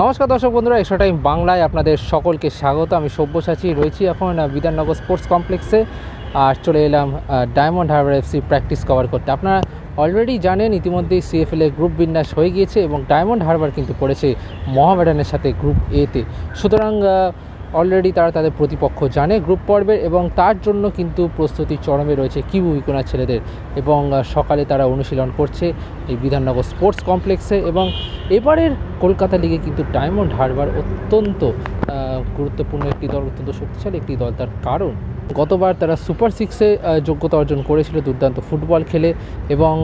নমস্কার দর্শক বন্ধুরা এক্সট্রা টাইম বাংলায় আপনাদের সকলকে স্বাগত। আমি সব্যসাচী, রয়েছি এখন বিধাননগর স্পোর্টস কমপ্লেক্সে। আর চলে এলাম Diamond Harbour FC practice cover করতে। আপনারা অলরেডি জানেন, ইতিমধ্যেই সিএফএল এর গ্রুপ বিন্যাস হয়ে গিয়েছে এবং ডায়মন্ড হারবার কিন্তু পড়েছে মহামেডানের সাথে গ্রুপ এতে সুতরাং অলরেডি তারা তাদের প্রতিপক্ষ জানে গ্রুপ পর্বের এবং তার জন্য কিন্তু প্রস্তুতি চরমে রয়েছে কিবু ইকোনার ছেলেদের এবং সকালে তারা অনুশীলন করছে এই বিধাননগর স্পোর্টস কমপ্লেক্সে এবং এবারের কলকাতা লিগে কিন্তু ডায়মন্ড হারবার অত্যন্ত গুরুত্বপূর্ণ একটি দল, অত্যন্ত শক্তিশালী একটি দল, তার কারণ গতবার তারা সুপার সিক্সে যোগ্যতা অর্জন করেছিল দুর্দান্ত ফুটবল খেলে এবং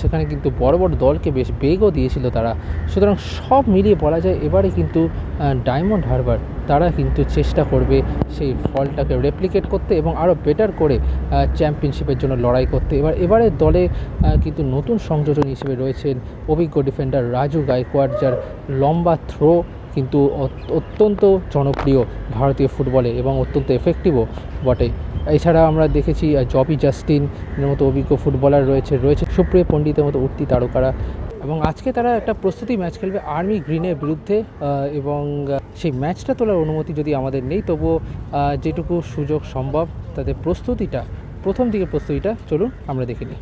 সেখানে কিন্তু বড় বড় দলকে বেশ বেগও দিয়েছিল তারা। সুতরাং সব মিলিয়ে বলা যায় এবারে কিন্তু ডায়মন্ড হারবার তারা কিন্তু চেষ্টা করবে সেই ফলটাকে রেপ্লিকেট করতে এবং আরও বেটার করে চ্যাম্পিয়নশিপের জন্য লড়াই করতে। এবার, এবারে দলে কিন্তু নতুন সংযোজন হিসেবে রয়েছেন অভিজ্ঞ ডিফেন্ডার রাজু গায়কোয়াড় যার লম্বা থ্রো কিন্তু অত্যন্ত জনপ্রিয় ভারতীয় ফুটবলে এবং অত্যন্ত এফেক্টিভও বটে। এছাড়া আমরা দেখেছি জবি জাস্টিন এর মতো অভিজ্ঞ ফুটবলার রয়েছে রয়েছে সুপ্রিয় পণ্ডিতের মতো উঠতি তারকারা। এবং আজকে তারা একটা প্রস্তুতি ম্যাচ খেলবে আর্মি গ্রিনের বিরুদ্ধে এবং সেই ম্যাচটা তোলার অনুমতি যদি আমাদের নেই, তবুও যেটুকু সুযোগ সম্ভব তাদের প্রস্তুতিটা, প্রথম দিকে প্রস্তুতিটা চলুন আমরা দেখে নিই।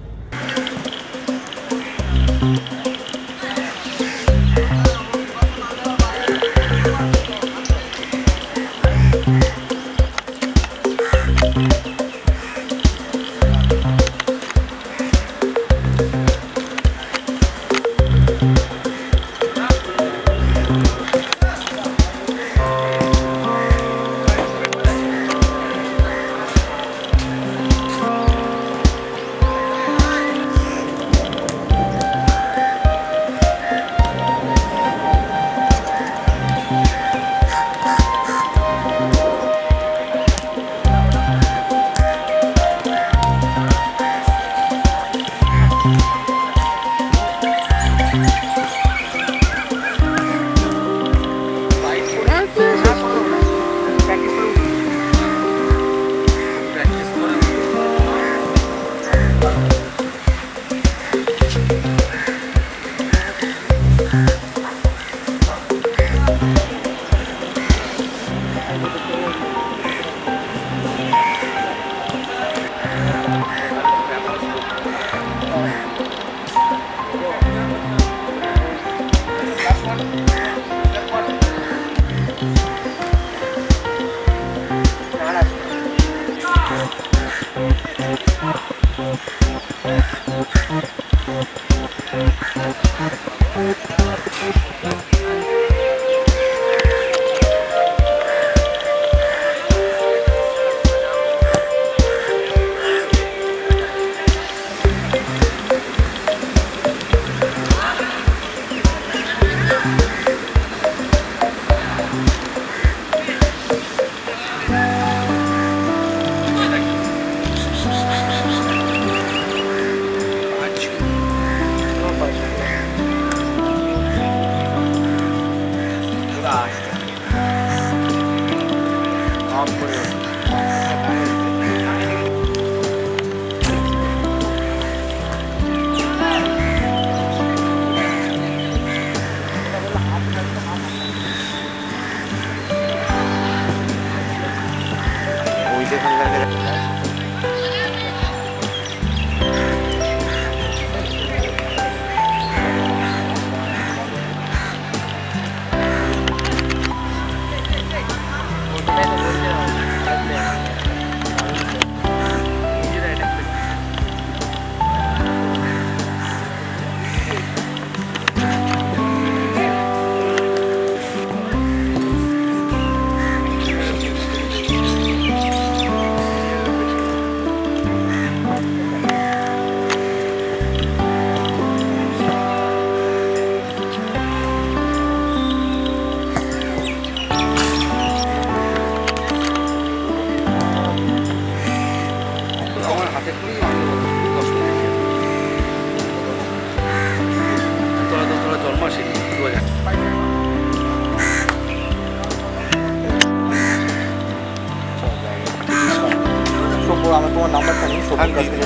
দু হাজার আমার তোমার নাম্বারটা নিই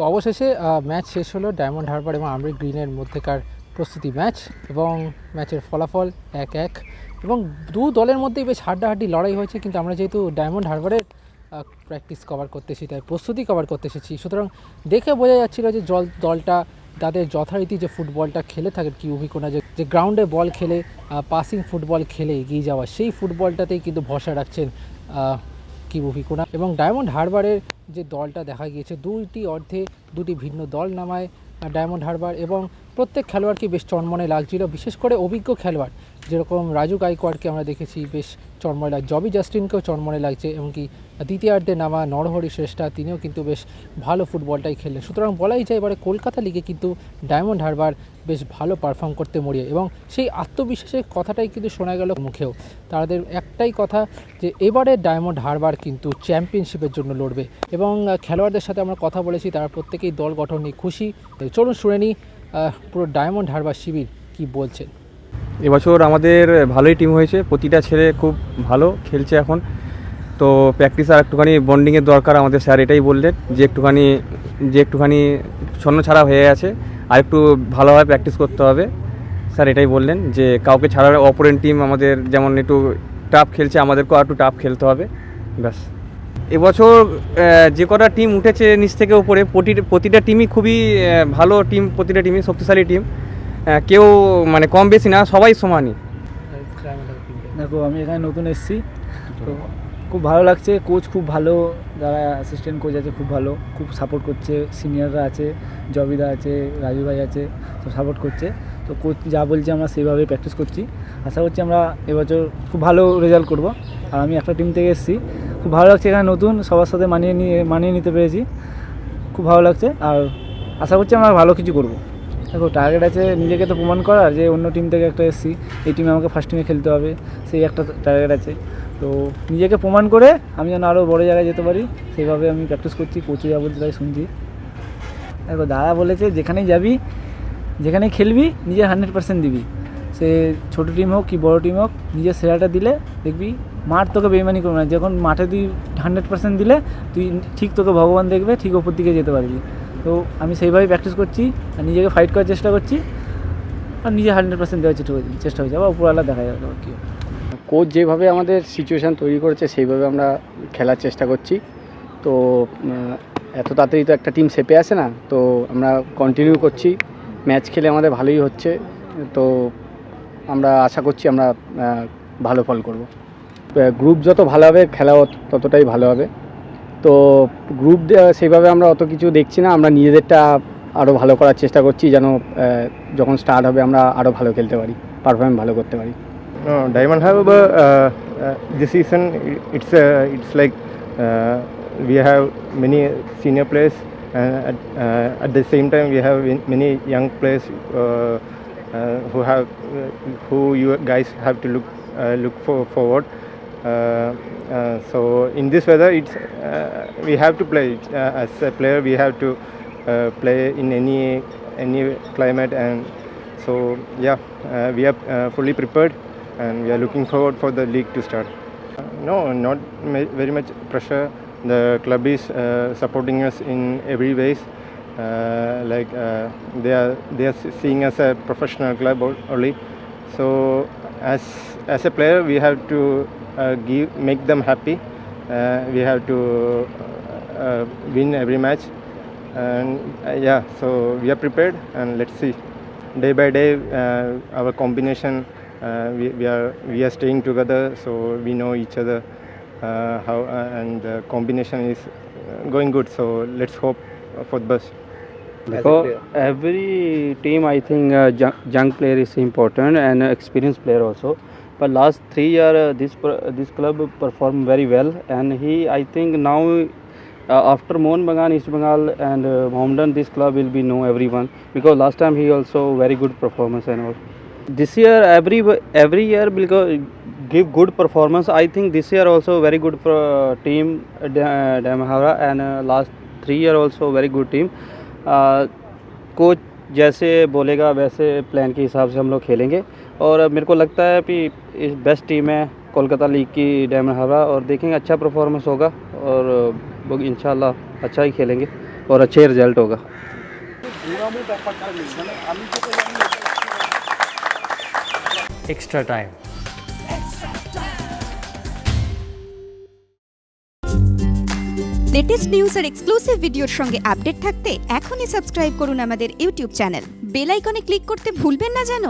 তো অবশেষে ম্যাচ শেষ হলো ডায়মন্ড হারবার এবং আমরি গ্রিনের মধ্যেকার প্রস্তুতি ম্যাচ এবং ম্যাচের ফলাফল এক এক এবং দু দলের মধ্যেই বেশ হাড্ডাহাড্ডি লড়াই হয়েছে, কিন্তু আমরা যেহেতু ডায়মন্ড হারবারের প্র্যাকটিস কভার করতে এসেছি, তাই প্রস্তুতি কভার করতে এসেছি। সুতরাং দেখে বোঝা যাচ্ছিল যে জল, দলটা, তাদের যথারীতি যে ফুটবলটা খেলে থাকে কি অভিজ্ঞতা, যে গ্রাউন্ডে বল খেলে পাসিং ফুটবল খেলে এগিয়ে যাওয়া, সেই ফুটবলটাতেই কিন্তু ভরসা রাখছেন কি অভিজ্ঞতা। এবং ডায়মন্ড হারবারের যে দলটা দেখা গিয়েছে দুইটি অর্ধে দুটি ভিন্ন দল নামায় ডায়মন্ড হারবার এবং প্রত্যেক খেলোয়াড়কে বেশ চনমনে লাগছিল, বিশেষ করে অভিজ্ঞ খেলোয়াড়। যেরকম রাজু গাইকোয়াড়কে আমরা দেখেছি, বেশ চনমনে লাগ জবি জাস্টিনকেও চনমনে লাগছে, এমনকি দ্বিতীয়ার্ধে নামা নরহরি শ্রেষ্ঠা, তিনিও কিন্তু বেশ ভালো ফুটবলটাই খেললেন। সুতরাং বলাই যায়, এবারে কলকাতা লিগে কিন্তু ডায়মন্ড হারবার বেশ ভালো পারফর্ম করতে মরিয়ে, এবং সেই আত্মবিশ্বাসের কথাটাই কিন্তু শোনা গেল মুখেও। তাদের একটাই কথা যে, এবারে ডায়মন্ড হারবার কিন্তু চ্যাম্পিয়নশিপের জন্য লড়বে। এবং খেলোয়াড়দের সাথে আমরা কথা বলেছি, তারা প্রত্যেকেই দল গঠন নিয়ে খুশি। চলুন শুনে নিই পুরো ডায়মন্ড হারবার শিবির কি বলছেন? এবছর আমাদের ভালোই টিম হয়েছে, প্রতিটা ছেলে খুব ভালো খেলছে এখন। তো প্র্যাকটিস আর একটুখানি বন্ডিংয়ের দরকার আমাদের স্যার এটাই বললেন যে একটুখানি যে একটুখানি ছন্ন ছাড়া হয়ে গেছে, আর একটু ভালোভাবে প্র্যাকটিস করতে হবে। স্যার এটাই বললেন যে কাউকে ছাড়া অপোনেন্ট টিম আমাদের যেমন একটু টাফ খেলছে, আমাদেরকেও আর একটু টাফ খেলতে হবে। ব্যাস। এবছর যে কটা টিম উঠেছে নিচ থেকে উপরে, প্রতি- প্রতিটা টিমই খুবই ভালো টিম প্রতিটা টিমই শক্তিশালী টিম কেউ মানে কম বেশি না, সবাই সমানই। দেখো, আমি এখানে নতুন এসেছি। তো খুব ভালো লাগছে কোচ খুব ভালো, যারা অ্যাসিস্ট্যান্ট কোচ আছে খুব ভালো, খুব সাপোর্ট করছে সিনিয়ররা আছে, জবিদা আছে, রাজু ভাই আছে, সব সাপোর্ট করছে। তো কোচ যা বলছে আমরা সেইভাবে প্র্যাকটিস করছি। আশা করছি আমরা এবছর খুব ভালো রেজাল্ট করব। আর আমি একটা টিম থেকে এসেছি খুব ভালো লাগছে এখানে নতুন, সবার সাথে মানিয়ে নিয়ে, মানিয়ে নিতে পেরেছি। খুব ভালো লাগছে আর আশা করছি আমরা ভালো কিছু করব। দেখো টার্গেট আছে নিজেকে তো প্রমাণ করার যে অন্য টিম থেকে একটা এসেছি, এই টিমে আমাকে ফার্স্ট টিমে খেলতে হবে, সেই একটা টার্গেট আছে। তো নিজেকে প্রমাণ করে আমি যেন আরও বড় জায়গায় যেতে পারি, সেইভাবে আমি প্র্যাকটিস করছি কোচে যা বলছে তাই শুনছি। দেখো, দাদা বলেছে যেখানেই যাবি, যেখানেই খেলবি, নিজের হান্ড্রেড পার্সেন্ট দিবি। সে ছোটো টিম হোক কি বড় টিম হোক, নিজের সেরাটা দিলে দেখবি মাঠ তোকে বেইমানি করবে না। যখন মাঠে তুই হান্ড্রেড পার্সেন্ট দিলে, তুই ঠিক তোকে ভগবান দেখবে, ঠিক ওপর দিকে যেতে পারবি। তো আমি সেইভাবেই প্র্যাকটিস করছি আর নিজেকে ফাইট করার চেষ্টা করছি। আর নিজে হান্ড্রেড পার্সেন্ট দেওয়ার চেষ্টা করছি চেষ্টা হয়ে যাবে উপরওয়ালা দেখা যাবে আবার কী। কোচ যেভাবে আমাদের সিচুয়েশান তৈরি করেছে, সেইভাবে আমরা খেলার চেষ্টা করছি। তো এত তাড়াতাড়ি তো একটা টিম সেপে আসে না। তো আমরা কন্টিনিউ করছি। ম্যাচ খেলে আমাদের ভালোই হচ্ছে। তো আমরা আশা করছি আমরা ভালো ফল করব। গ্রুপ যত ভালো হবে খেলা ততটাই ভালো হবে। তো গ্রুপ সেইভাবে আমরা অত কিছু দেখছি না। আমরা নিজেদেরটা আরও ভালো করার চেষ্টা করছি যেন যখন স্টার্ট হবে আমরা আরও ভালো খেলতে পারি পারফরমেন্স ভালো করতে পারি। Diamond have this season it's it's like we have many senior players at the same time we have many young players who have who you guys have to look look forward Uh, uh, so in this weather, it's uh, we have to play as a player. We have to play in any any climate and so yeah, we are fully prepared and we are looking forward for the league to start. No, not very much pressure. The club is uh, supporting us in every ways. Uh, like uh, they are they are seeing us as a professional club only. So as as a player, we have to give make them happy. Uh, we have to uh, uh, win every match. And uh, yeah so we are prepared and let's see. Day by day uh, our combination uh, we, we are we are staying together so we know each other uh, how uh, and the combination is uh, going good. So let's hope for the best. Because every team, I think, uh, young, young player is important and experienced player also. But last three year, uh, this this club performed very well, and he, I think, now uh, after Mohun Bagan, East Bengal, and uh, Mohammedan, this club will be know everyone because last time he also very good performance and all. This year, every every year because give good performance. I think this year also very good for uh, team uh, Damahara and uh, last three year also very good team. Uh, coach जैसे बोलेगा वैसे plan के हिसाब से हम लोग खेलेंगे और मेरे को लगता है कि इस बेस्ट टीम है कोलकाता लीग की डायमंड हावड़ा और देखेंगे अच्छा परफॉर्मेंस होगा और वो इंशाल्लाह अच्छा ही खेलेंगे और अच्छे रिजल्ट होगा extra time. লেটেস্ট নিউজ আর এক্সক্লুসিভ ভিডিওর সঙ্গে আপডেট থাকতে এখনই সাবস্ক্রাইব করুন আমাদের ইউটিউব চ্যানেল বেল আইকনে ক্লিক করতে ভুলবেন না যেন